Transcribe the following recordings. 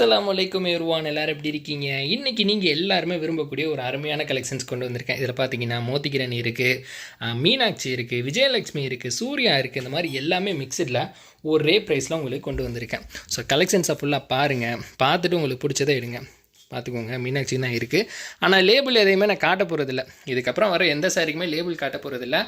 அஸ்லாம் அலைக்கும் எருவான் எல்லாரும் எப்படி இருக்கீங்க? இன்றைக்கி நீங்கள் எல்லாருமே விரும்பக்கூடிய ஒரு அருமையான கலெக்ஷன்ஸ் கொண்டு வந்திருக்கேன். இதில் பார்த்தீங்கன்னா மோத்திகிரணி இருக்குது மீனாட்சி இருக்குது விஜயலட்சுமி இருக்குது சூர்யா இருக்குது இந்த மாதிரி எல்லாமே மிக்சடில் ஒரே ப்ரைஸில் உங்களுக்கு கொண்டு வந்திருக்கேன். ஸோ கலெக்ஷன்ஸை ஃபுல்லாக பாருங்கள் பார்த்துட்டு உங்களுக்கு பிடிச்சதை எடுங்க. பார்த்துக்கோங்க மீனாட்சி தான் இருக்குது ஆனால் லேபிள் எதையுமே நான் காட்ட போகிறதில்ல இதுக்கப்புறம் வர எந்த சாரிக்குமே லேபிள் காட்ட போகிறதில்ல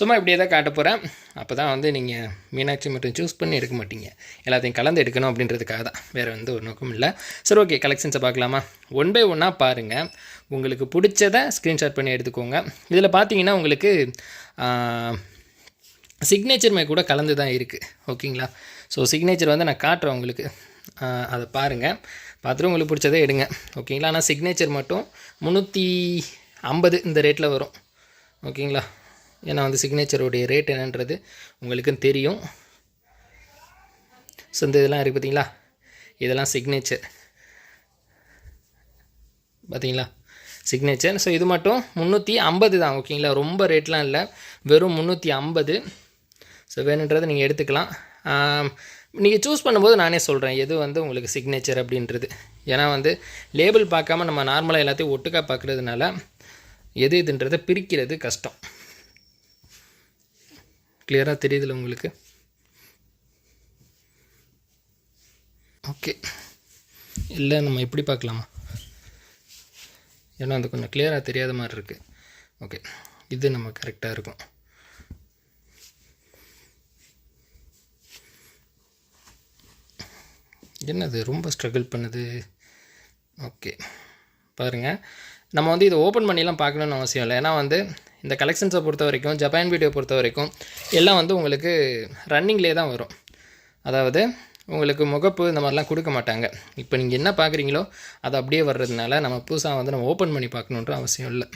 சும்மா இப்படியே தான் காட்ட போகிறேன் அப்போ தான் வந்து நீங்கள் மீனாட்சி மட்டும் சூஸ் பண்ணி எடுக்க மாட்டீங்க. எல்லாத்தையும் கலந்து எடுக்கணும் அப்படின்றதுக்காக தான். வேறு வந்து ஒரு நோக்கம் இல்லை. சரி ஓகே கலெக்ஷன்ஸை பார்க்கலாமா? ஒன் பை ஒன்னாக பாருங்கள் உங்களுக்கு பிடிச்சதை ஸ்க்ரீன்ஷாட் பண்ணி எடுத்துக்கோங்க. இதில் பார்த்தீங்கன்னா உங்களுக்கு சிக்னேச்சர் மே கூட கலந்து தான் இருக்குது ஓகேங்களா ஸோ சிக்னேச்சர் வந்து நான் காட்டுறேன் உங்களுக்கு. அதை பாருங்கள் பார்த்துட்டு உங்களுக்கு பிடிச்சதே எடுங்க. ஓகேங்களா? ஆனால் சிக்னேச்சர் மட்டும் முந்நூற்றி ஐம்பது இந்த ரேட்டில் வரும். ஓகேங்களா? ஏன்னா வந்து சிக்னேச்சருடைய ரேட் என்னன்றது உங்களுக்கும் தெரியும். ஸோ இந்த இதெல்லாம் இருக்குது பார்த்தீங்களா இதெல்லாம் சிக்னேச்சர் பார்த்தீங்களா சிக்னேச்சர் ஸோ இது மட்டும் முந்நூற்றி ஐம்பது தான். ஓகேங்களா? ரொம்ப ரேட்லாம் இல்லை. வெறும் முந்நூற்றி ஐம்பது. ஸோ வேணுன்றதை நீங்கள் எடுத்துக்கலாம். நீங்கள் சூஸ் பண்ணும்போது நானே சொல்கிறேன் எது வந்து உங்களுக்கு சிக்னேச்சர் அப்படின்றது. ஏன்னா வந்து லேபிள் பார்க்காம நம்ம நார்மலாக எல்லாத்தையும் ஒட்டுக்காக பார்க்குறதுனால எது இதுன்றதை பிரிக்கிறது கஷ்டம். கிளியராக தெரியுதுல உங்களுக்கு? ஓகே இல்லை நம்ம எப்படி பார்க்கலாமா? ஏன்னா அது கொஞ்சம் கிளியராக தெரியாத மாதிரி இருக்குது ஓகே இது நம்ம கரெக்டாக இருக்கும். என்னது? ரொம்ப ஸ்ட்ரகிள் பண்ணுது. ஓகே பாருங்கள் நம்ம வந்து இதை ஓப்பன் பண்ணிலாம் பார்க்கணுன்னு அவசியம் இல்லை. ஏன்னா வந்து இந்த கலெக்ஷன்ஸை பொறுத்த வரைக்கும் ஜப்பான் வீடியோ பொறுத்த வரைக்கும் எல்லாம் வந்து உங்களுக்கு ரன்னிங்லேயே தான் வரும். அதாவது உங்களுக்கு முகப்பு இந்த மாதிரிலாம் கொடுக்க மாட்டாங்க. இப்போ நீங்கள் என்ன பார்க்குறீங்களோ அது அப்படியே வர்றதுனால நம்ம புதுசாக வந்து நம்ம ஓப்பன் பண்ணி பார்க்கணுன்ற அவசியம் இல்லை.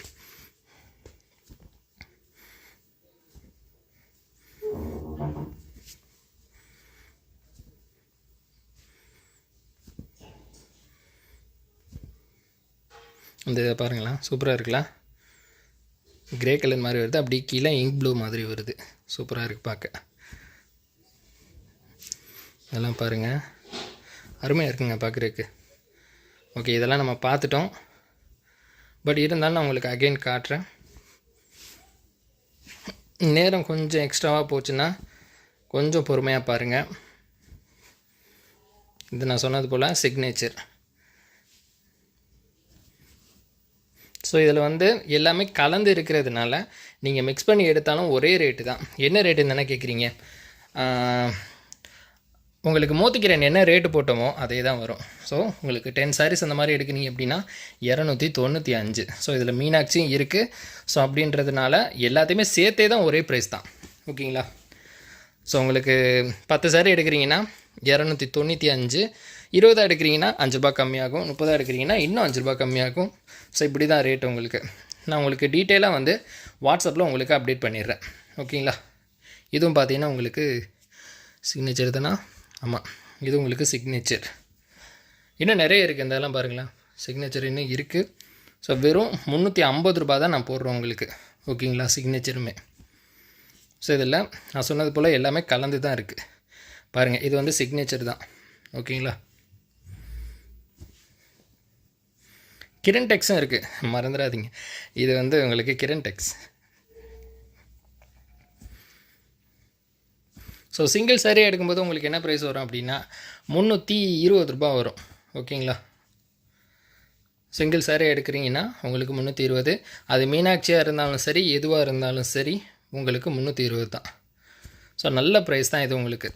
இந்த இதை பாருங்களேன். சூப்பராக இருக்குல்ல? கிரே கலர் மாதிரி வருது. அப்படி கீழே இங்க் ப்ளூ மாதிரி வருது. சூப்பராக இருக்குது பார்க்க. இதெல்லாம் பாருங்கள் அருமையாக இருக்குங்க பார்க்குறதுக்கு. ஓகே இதெல்லாம் நம்ம பார்த்துட்டோம். பட் இருந்தாலும் நான் உங்களுக்கு அகைன் காட்டுறேன். நேரம் கொஞ்சம் எக்ஸ்ட்ராவாக போச்சுன்னா கொஞ்சம் பொறுமையாக பாருங்கள் இது நான் சொன்னது போல் சிக்னேச்சர் ஸோ இதில் வந்து எல்லாமே கலந்து இருக்கிறதுனால நீங்கள் மிக்ஸ் பண்ணி எடுத்தாலும் ஒரே ரேட்டு தான். என்ன ரேட்டுன்னு தானே கேட்குறீங்க உங்களுக்கு மோத்திக்கிறேன் என்ன ரேட்டு போட்டோமோ அதே தான் வரும். ஸோ உங்களுக்கு டென் சாரீஸ் அந்த மாதிரி எடுக்கிறீங்க அப்படின்னா இரநூத்தி தொண்ணூற்றி அஞ்சு. ஸோ இதில் மீனாட்சியும் இருக்குது ஸோ அப்படின்றதுனால எல்லாத்தையுமே சேர்த்தே தான் ஒரே ப்ரைஸ் தான். ஓகேங்களா ஸோ உங்களுக்கு பத்து சாரி எடுக்கிறீங்கன்னா இரநூத்தி தொண்ணூற்றி அஞ்சு. இருபதா எடுக்கிறீங்கன்னா அஞ்சு ரூபா கம்மியாகும் முப்பதா எடுக்கிறீங்கன்னா இன்னும் அஞ்சு ரூபா கம்மியாகும். ஸோ இப்படி தான் ரேட் உங்களுக்கு. நான் உங்களுக்கு டீட்டெயிலாக வந்து வாட்ஸ்அப்பில் உங்களுக்கு அப்டேட் பண்ணிடுறேன். ஓகேங்களா இதுவும் பார்த்தீங்கன்னா உங்களுக்கு சிக்னேச்சர் தானா? ஆமாம் இது உங்களுக்கு சிக்னேச்சர் இன்னும் நிறைய இருக்குது இந்த இதெல்லாம் பாருங்களேன். சிக்னேச்சர் இன்னும் இருக்குது ஸோ வெறும் முந்நூற்றி ஐம்பது ரூபா தான் நான் போடுறேன் உங்களுக்கு. ஓகேங்களா சிக்னேச்சருமே ஸோ இதில் நான் சொன்னது போல் எல்லாமே கலந்து தான் இருக்குது பாருங்கள் இது வந்து சிக்னேச்சர் தான். ஓகேங்களா கிரண் டெக்ஸும் இருக்குது மறந்துடாதீங்க. இது வந்து உங்களுக்கு Kiran Tex. So single sari எடுக்கும்போது உங்களுக்கு என்ன ப்ரைஸ் வரும் அப்படின்னா முந்நூற்றி இருபது ரூபா வரும். ஓகேங்களா? சிங்கிள் சாரீ எடுக்கிறீங்கன்னா உங்களுக்கு முந்நூற்றி இருபது. அது மீனாட்சியாக இருந்தாலும் சரி எதுவாக இருந்தாலும் சரி உங்களுக்கு முந்நூற்றி இருபது தான். ஸோ நல்ல ப்ரைஸ் தான் இது உங்களுக்கு.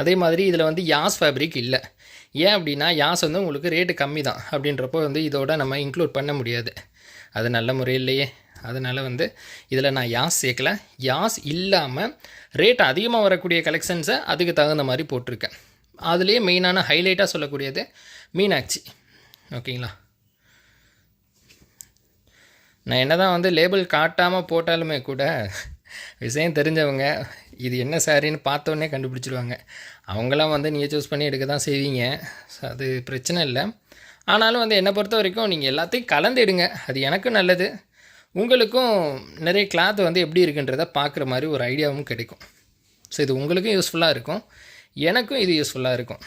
அதே மாதிரி இதில் வந்து யாஸ் ஃபேப்ரிக் இல்லை. ஏன் அப்படின்னா யாஸ் வந்து உங்களுக்கு ரேட்டு கம்மி தான். அப்படின்றப்போ வந்து இதோட நம்ம இன்க்ளூட் பண்ண முடியாது. அது நல்ல முறையிலேயே அதனால் வந்து இதில் நான் யாஸ் சேர்க்கல. யாஸ் இல்லாமல் ரேட் அதிகமாக வரக்கூடிய கலெக்ஷன்ஸை அதுக்கு தகுந்த மாதிரி போட்டிருக்கேன். அதுலேயே மெயினான ஹைலைட்டாக சொல்லக்கூடியது மீனாட்சி. ஓகேங்களா? நான் என்ன தான் வந்து லேபிள் காட்டாமல் போட்டாலுமே கூட விஷயம் தெரிஞ்சவங்க இது என்ன சாரின்னு பார்த்தோன்னே கண்டுபிடிச்சிடுவாங்க அவங்களாம் வந்து நீங்கள் சூஸ் பண்ணி எடுக்க தான் செய்வீங்க. ஸோ அது பிரச்சனை இல்லை. ஆனாலும் வந்து என்னை பொறுத்த வரைக்கும் நீங்கள் எல்லாத்தையும் கலந்து எடுங்க அது எனக்கும் நல்லது. உங்களுக்கும் நிறைய கிளாத் வந்து எப்படி இருக்குன்றத பார்க்குற மாதிரி ஒரு ஐடியாவும் கிடைக்கும். ஸோ இது உங்களுக்கும் யூஸ்ஃபுல்லாக இருக்கும். எனக்கும் இது யூஸ்ஃபுல்லாக இருக்கும்.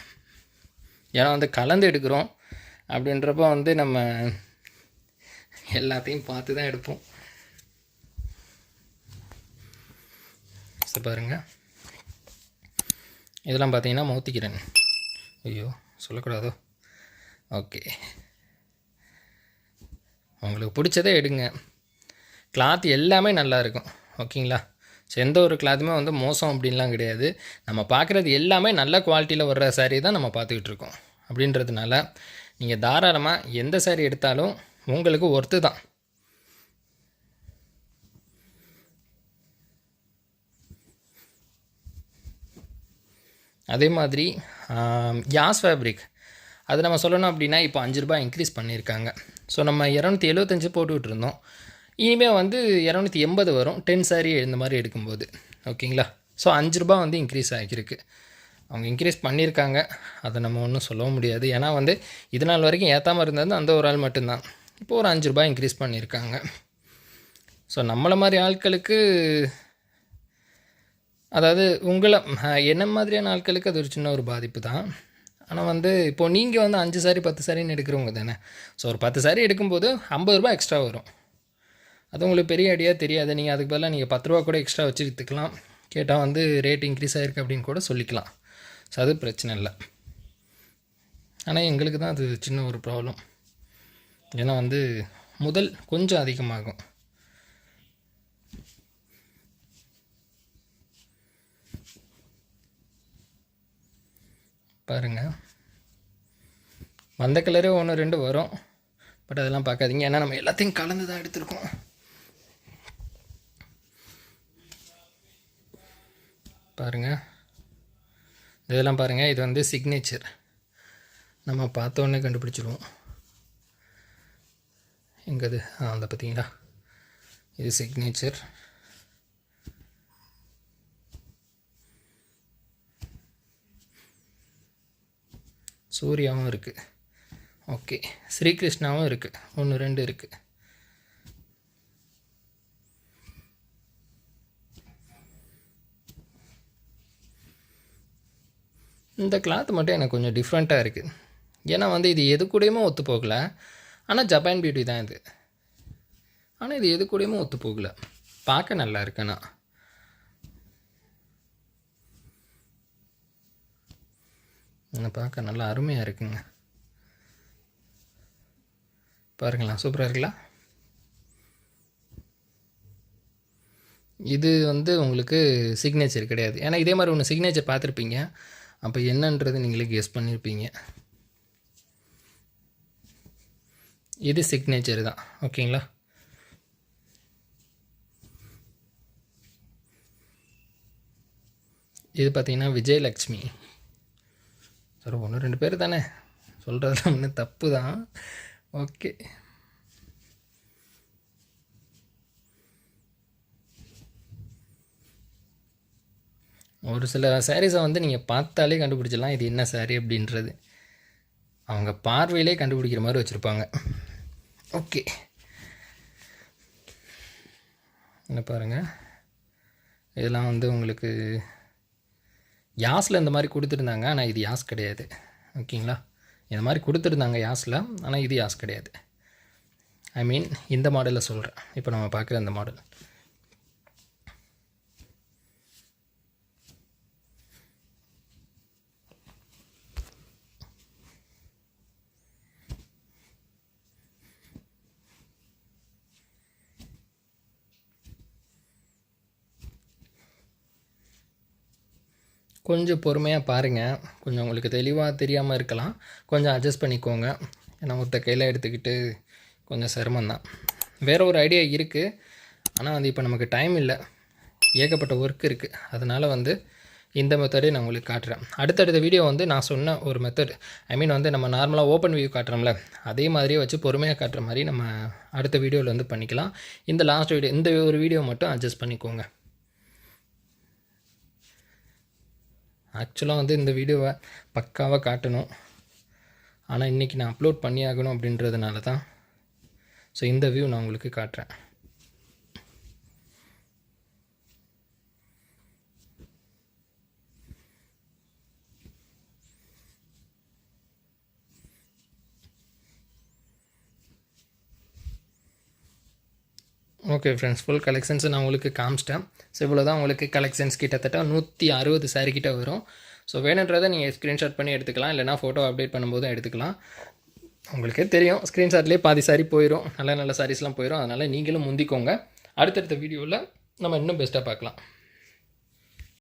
ஏன்னா வந்து கலந்து எடுக்கிறோம் அப்படின்றப்போ வந்து நம்ம எல்லாத்தையும் பார்த்து தான் எடுப்போம். ஸோ பாருங்க. இதெல்லாம் பார்த்தீங்கன்னா மௌத்திக்கிறேன் ஐயோ சொல்லக்கூடாதோ? ஓகே உங்களுக்கு பிடிச்சதே எடுங்க. கிளாத் எல்லாமே நல்லா இருக்கும். ஓகேங்களா ஸோ எந்த ஒரு கிளாத்துமே வந்து மோசம் அப்படின்லாம் கிடையாது. நம்ம பார்க்குறது எல்லாமே நல்ல குவாலிட்டியில் வர்ற சாரீ தான் நம்ம பார்த்துக்கிட்டு இருக்கோம். அப்படின்றதுனால நீங்கள் தாராளமாக எந்த சாரீ எடுத்தாலும் உங்களுக்கு ஒர்த்து தான். அதே மாதிரி யாஸ் ஃபேப்ரிக் அது நம்ம சொல்லணும் அப்படின்னா இப்போ அஞ்சு ரூபாய் இன்க்ரீஸ் பண்ணியிருக்காங்க. ஸோ நம்ம இரநூத்தி எழுபத்தஞ்சு போட்டுக்கிட்டு இருந்தோம் இனிமேல் வந்து இரநூத்தி எண்பது வரும். டென் சாரி இந்த மாதிரி எடுக்கும்போது. ஓகேங்களா? ஸோ அஞ்சு ரூபாய் வந்து இன்க்ரீஸ் ஆகியிருக்கு. அவங்க இன்க்ரீஸ் பண்ணியிருக்காங்க. அதை நம்ம ஒன்றும் சொல்லவும் முடியாது. ஏன்னா வந்து இது நாள் வரைக்கும் ஏற்றாமல் இருந்தது அந்த ஒரு ஆள் மட்டும்தான். இப்போ ஒரு அஞ்சு ரூபாய் இன்க்ரீஸ் பண்ணியிருக்காங்க. ஸோ நம்மளை மாதிரி ஆட்களுக்கு அதாவது உங்களை என்ன மாதிரியான ஆட்களுக்கு அது ஒரு சின்ன ஒரு பாதிப்பு தான். ஆனால் வந்து இப்போது நீங்கள் வந்து அஞ்சு சாரி பத்து சாரின்னு எடுக்கிறவங்க தானே. ஸோ ஒரு பத்து சாரி எடுக்கும்போது ஐம்பது ரூபாய் எக்ஸ்ட்ரா வரும். அது உங்களுக்கு பெரிய ஐடியா தெரியாது. நீங்கள் அதுக்கு பதிலாக நீங்கள் பத்து ரூபா கூட எக்ஸ்ட்ரா வச்சு கேட்டால் வந்து ரேட் இன்க்ரீஸ் ஆகிருக்கு அப்படின்னு கூட சொல்லிக்கலாம். ஸோ அது பிரச்சனை இல்லை. ஆனால் எங்களுக்கு தான் அது சின்ன ஒரு ப்ராப்ளம் ஏன்னா வந்து முதல் கொஞ்சம் அதிகமாகும். பாருங்கள் வந்த கலரே ஒன்று ரெண்டு வரும். பட் அதெல்லாம் பார்க்காதீங்க. ஏன்னா நம்ம எல்லாத்தையும் கலந்து தான் எடுத்திருக்கோம். பாருங்கள் இதெல்லாம் பாருங்கள் இது வந்து சிக்னேச்சர் நம்ம பார்த்தோன்னே கண்டுபிடிச்சிடுவோம் எங்கது? ஆ அந்த பார்த்தீங்களா? இது சிக்னேச்சர் சூர்யாவும் இருக்குது ஓகே. ஸ்ரீகிருஷ்ணாவும் இருக்குது ஒன்று ரெண்டு இருக்குது இந்த கிளாத் மட்டும் எனக்கு கொஞ்சம் டிஃப்ரெண்ட்டாக இருக்குது ஏன்னா வந்து இது எது கூடயுமே ஒத்து போகல. ஆனால் ஜப்பான் பியூட்டி தான் இது. ஆனால் இது எது கூடயுமே ஒத்து போகல. பார்க்க நல்லா இருக்கேண்ணா பார்க்க நல்லா அருமையாக இருக்குங்க. பாருங்களா சூப்பராக இருக்குல்ல? இது வந்து உங்களுக்கு சிக்னேச்சர் கிடையாது. ஏன்னா இதே மாதிரி ஒன்று சிக்னேச்சர் பார்த்துருப்பீங்க. அப்போ என்னன்றது நீங்களே கெஸ் பண்ணியிருப்பீங்க இது சிக்னேச்சர் தான். ஓகேங்களா? இது பார்த்தீங்கன்னா விஜயலக்ஷ்மி சார் ஒன்று ரெண்டு பேர் தானே. சொல்கிறதுலாம் ஒன்றும் தப்பு தான். ஓகே. ஒரு சில சாரீஸை வந்து நீங்கள் பார்த்தாலே கண்டுபிடிச்சிடலாம். இது என்ன சாரீ அப்படின்றது. அவங்க பார்வையிலே கண்டுபிடிக்கிற மாதிரி வச்சுருப்பாங்க. ஓகே. என்ன பாருங்கள் இதெல்லாம் வந்து உங்களுக்கு யாஸில் இந்த மாதிரி கொடுத்துருந்தாங்க ஆனால் இது யாஸ் கிடையாது. ஓகேங்களா? இந்த மாதிரி கொடுத்துருந்தாங்க யாஸில் ஆனால் இது யாஸ் கிடையாது. ஐ மீன் இந்த மாடலில் சொல்கிறேன் இப்போ நம்ம பார்க்குற இந்த மாடல் கொஞ்சம் பொறுமையாக பாருங்கள் கொஞ்சம் உங்களுக்கு தெளிவாக தெரியாமல் இருக்கலாம். கொஞ்சம் அட்ஜஸ்ட் பண்ணிக்கோங்க. ஏன்னா ஒருத்த கையில் எடுத்துக்கிட்டு கொஞ்சம் சிரமந்தான் வேறு ஒரு ஐடியா இருக்குது ஆனால் வந்து இப்போ நமக்கு டைம் இல்லை. ஏகப்பட்ட ஒர்க் இருக்குது அதனால் வந்து இந்த மெத்தடே நான் உங்களுக்கு காட்டுறேன். அடுத்தடுத்த வீடியோ வந்து நான் சொன்ன ஒரு மெத்தட் ஐ மீன் வந்து நம்ம நார்மலாக ஓப்பன் வியூ காட்டுறோம்ல. அதே மாதிரியே வச்சு பொறுமையாக காட்டுற மாதிரி நம்ம அடுத்த வீடியோவில் வந்து பண்ணிக்கலாம். இந்த லாஸ்ட் வீடியோ இந்த ஒரு வீடியோ மட்டும் அட்ஜஸ்ட் பண்ணிக்கோங்க. ஆக்சுவலாக வந்து இந்த வீடியோவை பக்காவாக காட்டணும். ஆனால் இன்றைக்கி நான் அப்லோட் பண்ணியாகணும் அப்படின்றதுனால தான் ஸோ இந்த வியூ நான் உங்களுக்கு காட்டுறேன். ஓகே ஃப்ரெண்ட்ஸ் ஃபுல் கலெக்ஷன்ஸ் நான் உங்களுக்கு காமிச்சிட்டேன். ஸோ இவ்வளோ தான் உங்களுக்கு கலெக்ஷன்ஸ் கிட்டத்தட்ட நூற்றி அறுபது saree கிட்ட வரும். ஸோ வேணுன்றதை நீங்கள் ஸ்க்ரீன்ஷாட் பண்ணி எடுத்துக்கலாம். இல்லைனா ஃபோட்டோ அப்டேட் பண்ணும்போது எடுத்துக்கலாம். உங்களுக்கே தெரியும் ஸ்க்ரீன்ஷாட்லேயே பாதி சாரி போயிடும் நல்ல நல்ல சாரீஸ்லாம் போயிடும் அதனால் நீங்களும் முந்திக்கோங்க. அடுத்தடுத்த வீடியோவில் நம்ம இன்னும் பெஸ்ட்டாக பார்க்கலாம்.